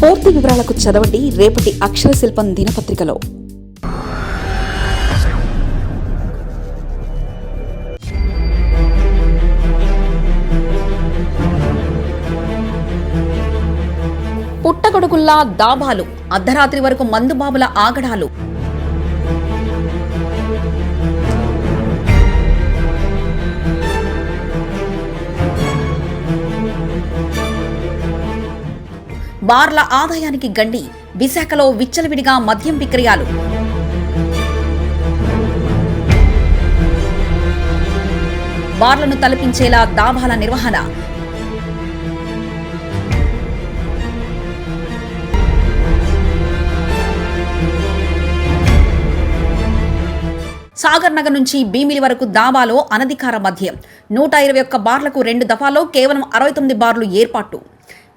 పూర్తి వివరాలకు చదవండి రేపటి అక్షర శిల్పం దినపత్రికలో. పుట్టగొడుగుల్లా దాబాలు అర్ధరాత్రి వరకు మందుబాబుల ఆగడాలు. బార్ల ఆదాయానికి గండి విశాఖలో విచ్చలవిడిగా మద్యం విక్రయాలు. బార్లను తలపించేలా దాబాల నిర్వహణ. సాగర్ నగర్ నుంచి భీమిలి వరకు దాబాలో అనధికార మద్యం. నూట ఇరవై ఒక్క బార్లకు రెండు దఫాలో కేవలం అరవై తొమ్మిది బార్లు ఏర్పాటు.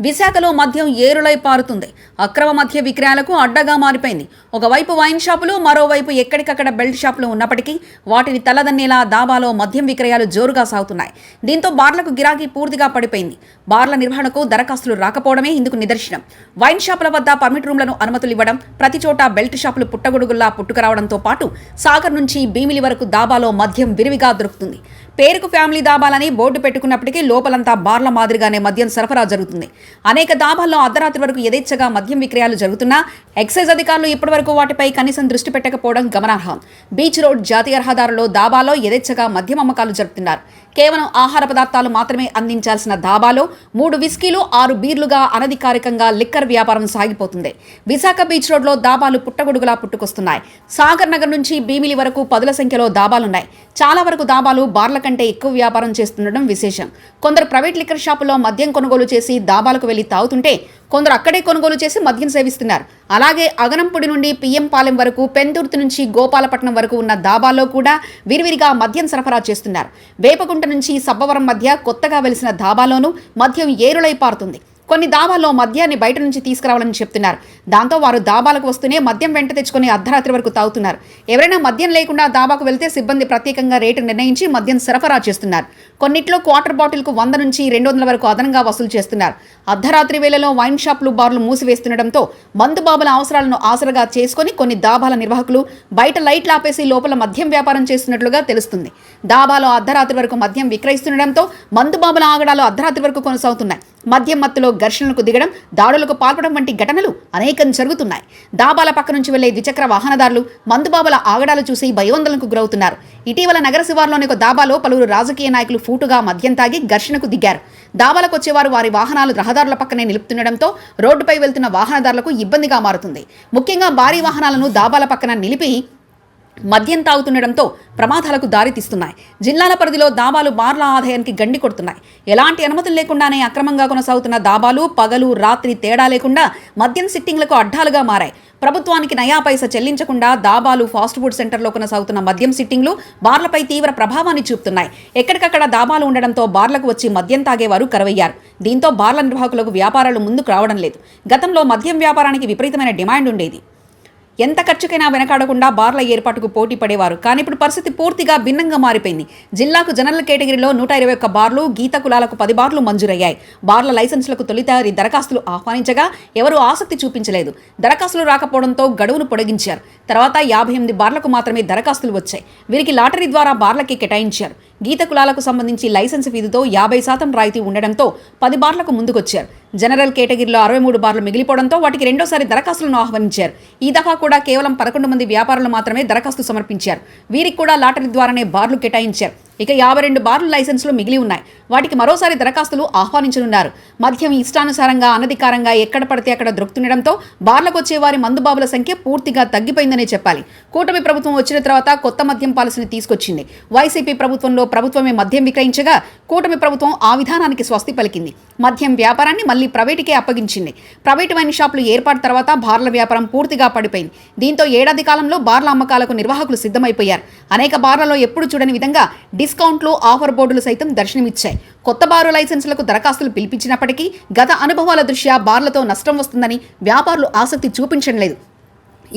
విశాఖలో మద్యం ఏరులై పారుతుంది. అక్రమ మద్య విక్రయాలకు అడ్డగా మారిపోయింది. ఒకవైపు వైన్ షాపులు మరోవైపు ఎక్కడికక్కడ బెల్ట్ షాపులు ఉన్నప్పటికీ వాటిని తలదన్నేలా దాబాలో మద్యం విక్రయాలు జోరుగా సాగుతున్నాయి. దీంతో బార్లకు గిరాకీ పూర్తిగా పడిపోయింది. బార్ల నిర్వహణకు దరఖాస్తులు రాకపోవడమే ఇందుకు నిదర్శనం. వైన్ షాపుల వద్ద పర్మిట్ రూమ్లను అనుమతులు ఇవ్వడం ప్రతి చోట బెల్ట్ షాపులు పుట్టగొడుగుల్లా పుట్టుకురావడంతో పాటు సాగర్ నుంచి భీమిలి వరకు దాబాలో మద్యం విరివిగా దొరుకుతుంది. పేరుకు ఫ్యామిలీ దాబాలని బోర్డు పెట్టుకున్నప్పటికీ లోపలంతా బార్ల మాదిరిగానే మద్యం సరఫరా జరుగుతుంది. అనేక దాబాల్లో అర్ధరాత్రి వరకు యథేచ్ఛగా మద్యం విక్రయాలు జరుగుతున్నా ఎక్సైజ్ అధికారులు ఇప్పటివరకు వాటిపై కనీసం దృష్టి పెట్టకపోవడం గమనార్హం. బీచ్ రోడ్ జాతీయ రహదారులో దాబాలో యథేచ్ఛగా మద్యం అమ్మకాలు జరుపుతున్నారు. కేవలం ఆహార పదార్థాలు మాత్రమే అందించాల్సిన దాబాలో మూడు విస్కీలు ఆరు బీర్లుగా అనధికారికంగా లిక్కర్ వ్యాపారం సాగిపోతుంది. విశాఖ బీచ్ రోడ్లో దాబాలు పుట్టగొడుగులా పుట్టుకొస్తున్నాయి. సాగర్ నగర్ నుంచి భీమిలి వరకు పదుల సంఖ్యలో దాబాలున్నాయి చాలా వరకు దాబాలు బార్ల కంటే ఎక్కువ వ్యాపారం చేస్తుండడం విశేషం. కొందరు ప్రైవేట్ లిక్కర్ షాపులో మద్యం కొనుగోలు చేసి దాబాలకు వెళ్ళి తాగుతుంటే కొందరు అక్కడే కొనుగోలు చేసి మద్యం సేవిస్తున్నారు. అలాగే అగనంపుడి నుండి పిఎం పాలెం వరకు పెందుర్తి నుంచి గోపాలపట్నం వరకు ఉన్న దాబాల్లో కూడా విరివిరిగా మద్యం సరఫరా చేస్తున్నారు. వేపకుంట నుంచి సబ్బవరం మధ్య కొత్తగా వెలిసిన దాబాలోనూ మద్యం ఏరులై పారుతుంది. కొన్ని దాబాల్లో మద్యాన్ని బయట నుంచి తీసుకురావాలని చెప్తున్నారు. దాంతో వారు దాబాలకు వస్తూనే మద్యం వెంట తెచ్చుకుని అర్ధరాత్రి వరకు తాగుతున్నారు. ఎవరైనా మద్యం లేకుండా దాబాకు వెళ్తే సిబ్బంది ప్రత్యేకంగా రేటు నిర్ణయించి మద్యం సరఫరా చేస్తున్నారు. కొన్నిట్లో క్వార్టర్ బాటిల్కు వంద నుంచి రెండు వందల వరకు అదనంగా వసూలు చేస్తున్నారు. అర్ధరాత్రి వేళలో వైన్ షాపులు బార్లు మూసివేస్తుండటంతో మందు బాబుల అవసరాలను ఆసరగా చేసుకుని కొన్ని దాబాల నిర్వాహకులు బయట లైట్లు ఆపేసి లోపల మద్యం వ్యాపారం చేస్తున్నట్లుగా తెలుస్తుంది. దాబాలో అర్ధరాత్రి వరకు మద్యం విక్రయిస్తుండటంతో మందు బాబుల ఆగడాలు అర్ధరాత్రి వరకు కొనసాగుతున్నాయి. మద్యం మత్తులో ఘర్షణలకు దిగడం దాడులకు పాల్పడడం వంటి ఘటనలు అనేకం జరుగుతున్నాయి. దాబాల పక్క నుంచి వెళ్ళే ద్విచక్ర వాహనదారులు మందుబాబుల ఆగడాలు చూసి భయోందనకు గురవుతున్నారు. ఇటీవల నగర శివార్లోని ఒక దాబాలో పలువురు రాజకీయ నాయకులు ఫూటుగా మద్యం తాగి ఘర్షణకు దిగారు. దాబాలకు వచ్చేవారు వారి వాహనాలు రహదారుల పక్కనే నిలుపుతుండటంతో రోడ్డుపై వెళ్తున్న వాహనదారులకు ఇబ్బందిగా మారుతుంది. ముఖ్యంగా భారీ వాహనాలను దాబాల పక్కన నిలిపి మద్యం తాగుతుండడంతో ప్రమాదాలకు దారితీస్తున్నాయి. జిల్లాల పరిధిలో దాబాలు బార్ల ఆదాయానికి గండి కొడుతున్నాయి. ఎలాంటి అనుమతులు లేకుండానే అక్రమంగా కొనసాగుతున్న దాబాలు పగలు రాత్రి తేడా లేకుండా మద్యం సిట్టింగ్లకు అడ్డాలుగా మారాయి. ప్రభుత్వానికి నయా పైస చెల్లించకుండా దాబాలు ఫాస్ట్ ఫుడ్ సెంటర్లో కొనసాగుతున్న మద్యం సిట్టింగ్లు బార్లపై తీవ్ర ప్రభావాన్ని చూపుతున్నాయి. ఎక్కడికక్కడ దాబాలు ఉండడంతో బార్లకు వచ్చి మద్యం తాగేవారు కరవయ్యారు. దీంతో బార్ల నిర్వాహకులకు వ్యాపారాలు ముందుకు రావడం లేదు. గతంలో మద్యం వ్యాపారానికి విపరీతమైన డిమాండ్ ఉండేది. ఎంత ఖర్చుకైనా వెనకాడకుండా బార్ల ఏర్పాటుకు పోటీ పడేవారు. కానీ ఇప్పుడు పరిస్థితి పూర్తిగా భిన్నంగా మారిపోయింది. జిల్లాకు జనరల్ కేటగిరీలో నూట ఇరవై ఒక్క బార్లు గీత కులాలకు పది బార్లు మంజూరయ్యాయి. బార్ల లైసెన్సులకు తొలితారి దరఖాస్తులు ఆహ్వానించగా ఎవరూ ఆసక్తి చూపించలేదు. దరఖాస్తులు రాకపోవడంతో గడువును పొడిగించారు. తర్వాత యాభై ఎనిమిది బార్లకు మాత్రమే దరఖాస్తులు వచ్చాయి. వీరికి లాటరీ ద్వారా బార్లకి కేటాయించారు. గీత కులాలకు సంబంధించి లైసెన్స్ ఫీజుతో యాభై శాతం రాయితీ ఉండడంతో పది బార్లకు ముందుకొచ్చారు. జనరల్ కేటగిరీలో అరవై మూడు బార్లు మిగిలిపోవడంతో వాటికి రెండోసారి దరఖాస్తులను ఆహ్వానించారు. ఈ దఫా కూడా కేవలం పదకొండు మంది వ్యాపారులు మాత్రమే దరఖాస్తు సమర్పించారు. వీరికి కూడా లాటరీ ద్వారానే బార్లు కేటాయించారు. ఇక యాభై రెండు బార్లు లైసెన్సులు మిగిలి ఉన్నాయి. వాటికి మరోసారి దరఖాస్తులు ఆహ్వానించనున్నారు. మద్యం ఇష్టానుసారంగా అనధికారంగా ఎక్కడ పడితే అక్కడ దొరుకుతుండడంతో బార్లకు వచ్చే వారి మందుబాబుల సంఖ్య పూర్తిగా తగ్గిపోయిందనే చెప్పాలి. కూటమి ప్రభుత్వం వచ్చిన తర్వాత కొత్త మద్యం పాలసీని తీసుకొచ్చింది. వైసీపీ ప్రభుత్వంలో ప్రభుత్వమే మద్యం విక్రయించగా కూటమి ప్రభుత్వం ఆ విధానానికి స్వస్తి పలికింది. మద్యం వ్యాపారాన్ని మళ్ళీ ప్రైవేటుకే అప్పగించింది. ప్రైవేటు వైన్ షాపులు ఏర్పాటు తర్వాత బార్ల వ్యాపారం పూర్తిగా పడిపోయింది. దీంతో ఏడాది కాలంలో బార్ల అమ్మకాలకు నిర్వాహకులు సిద్ధమైపోయారు. అనేక బార్లలో ఎప్పుడు చూడని విధంగా డిస్కౌంట్లు ఆఫర్ బోర్డులు సైతం దర్శనమిచ్చాయి. కొత్త బారు లైసెన్సులకు దరఖాస్తులు పిలిపించినప్పటికీ గత అనుభవాల దృష్ట్యా బార్లతో నష్టం వస్తుందని వ్యాపారులు ఆసక్తి చూపించడం లేదు.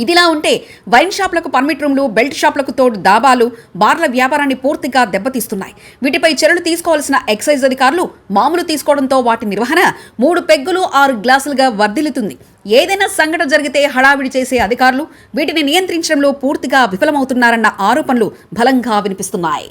ఇదిలా ఉంటే వైన్ షాపులకు పర్మిట్ రూమ్లు బెల్ట్ షాపులకు తోడు దాబాలు బార్ల వ్యాపారాన్ని పూర్తిగా దెబ్బతీస్తున్నాయి. వీటిపై చర్యలు తీసుకోవాల్సిన ఎక్సైజ్ అధికారులు మామూలు తీసుకోవడంతో వాటి నిర్వహణ మూడు పెగ్గులు ఆరు గ్లాసులుగా వర్ధిల్లుతుంది. ఏదైనా సంఘటన జరిగితే హడావిడి చేసే అధికారులు వీటిని నియంత్రించడంలో పూర్తిగా విఫలమవుతున్నారన్న ఆరోపణలు బలంగా వినిపిస్తున్నాయి.